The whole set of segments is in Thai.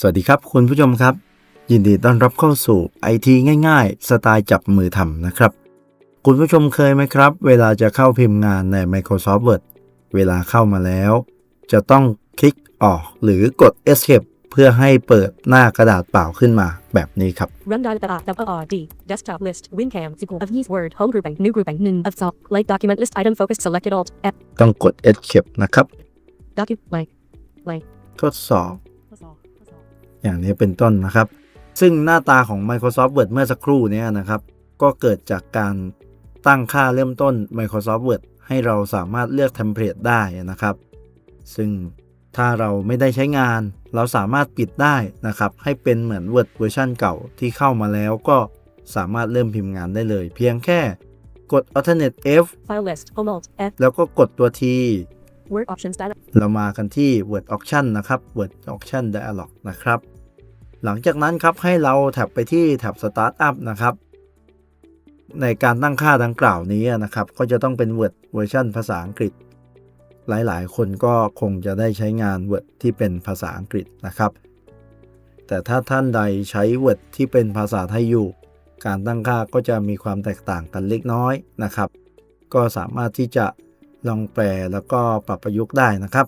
สวัสดีครับคุณผู้ชมครับ ยินดีต้อนรับเข้าสู่ไอทีง่ายๆ สไตล์จับมือทำนะครับ คุณผู้ชมเคยไหมครับ เวลาจะเข้าพิมพ์งานใน Microsoft Word เวลาเข้ามาแล้ว จะต้องคลิกออกหรือกด Escape เพื่อให้เปิดหน้ากระดาษเปล่าขึ้นมาแบบนี้ครับ Run dot dot dot ord desktop list WinCam equal of yeast word home grouping new grouping nun of salt like document list item focused selected alt f ต้องกด Escape นะครับ document like like ทดสอบ อย่างนี้เป็นต้นนะครับ ซึ่งหน้าตาของ Microsoft Word เมื่อสักครู่เนี้นะครับ ก็เกิดจากการตั้งค่าเริ่มต้น Microsoft Word ให้เราสามารถเลือกเทมเพลตได้นะครับ ซึ่งถ้าเราไม่ได้ใช้งาน เราสามารถปิดได้นะครับ ให้เป็นเหมือน Word เวอร์ชันเก่าที่เข้ามาแล้วก็สามารถเริ่มพิมพ์งานได้เลย เพียงแค่กด Alternate F file list home alt f แล้วก็กดตัว T word options dialog เรามากันที่ Word Auction นะครับ Word Auction Dialog นะครับ หลังจากนั้นครับให้เราแท็บไปที่แท็บ Startup นะครับ ในการตั้งค่าดังกล่าวนี้นะครับ ก็จะต้องเป็น Word เวอร์ชันภาษาอังกฤษ หลายๆ คนก็คงจะได้ใช้งาน Word ที่เป็นภาษาอังกฤษนะครับ แต่ถ้าท่านใดใช้ Word ที่เป็นภาษาไทยอยู่ การตั้งค่าก็จะมีความแตกต่างกันเล็กน้อยนะครับ ก็สามารถที่จะลองแปลแล้วก็ปรับประยุกต์ได้นะครับ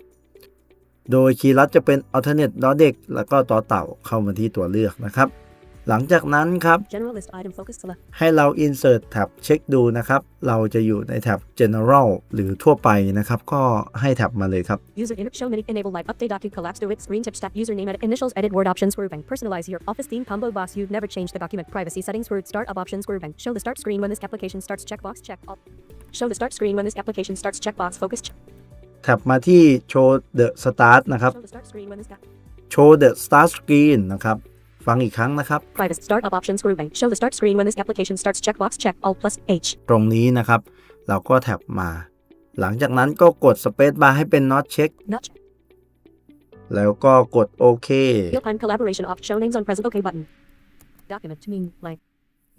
โดยคีย์ลัดจะเป็น alternate ดอเด็ก แล้วก็ต่อเต่าเข้ามาที่ตัวเลือกนะครับ หลังจากนั้นครับ general list item focused select ให้เรา insert แท็บเช็คดูนะครับ เราจะอยู่ในแท็บ general หรือทั่วไปนะครับ ก็ให้แท็บมาเลยครับ user init show many enable live update document collapse do it screen tip stat username edit initials edit word options grouping personalize your office theme combo box you've never changed the document privacy settings word start up options grouping show the start screen when this application starts checkbox check all show the start screen when this application starts checkbox focus check แท็บมาที่ show the start นะครับ show the start screen when this got show the start screen นะครับ ฟังอีกครั้งนะครับ private start up options grouping show the start screen when this application starts checkbox check all plus h ตรงนี้นะครับ เราก็แท็บมา หลังจากนั้นก็กด space bar ให้เป็น not check not check แล้วก็กดโอเค real time collaboration off show names on present ok button document to mean like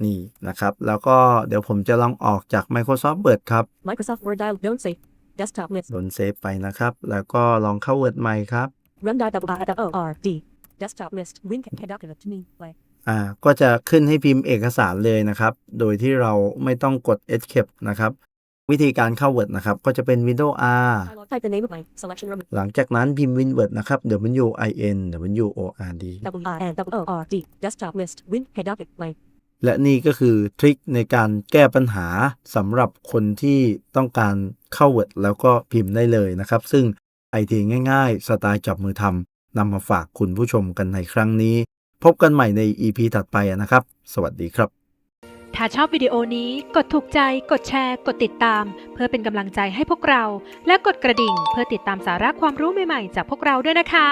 นี่นะครับ แล้วก็เดี๋ยวผมจะลองออกจาก Microsoft Word ครับ Microsoft Word dialog don't save desktop list โดนเซฟไปนะครับ แล้วก็ลองเข้า Word ใหม่ครับ run dot double dot o r d desktop list win document to mean like อ่าก็จะขึ้นให้พิมพ์เอกสารเลยนะครับ โดยที่เราไม่ต้องกด Escape นะครับวิธีการเข้า Word นะครับ ก็จะเป็น Windows R type the name of my selection room หลังจากนั้นพิมพ์ WinWord นะครับ W I N W O R D w i n double o r d desktop list win document like และนี่ก็คือทริคในการแก้ปัญหาสำหรับคนที่ต้องการเข้า Word แล้วก็พิมพ์ได้เลยนะครับ ซึ่งไอทีง่ายๆ สไตล์จับมือทำนำมาฝากคุณผู้ชมกันในครั้งนี้ พบกันใหม่ใน EP ถัดไปนะครับ สวัสดีครับ ถ้าชอบวิดีโอนี้กดถูกใจ กดแชร์ กดติดตาม เพื่อเป็นกำลังใจให้พวกเรา และกดกระดิ่ง เพื่อติดตามสาระความรู้ใหม่ๆ จากพวกเราด้วยนะคะ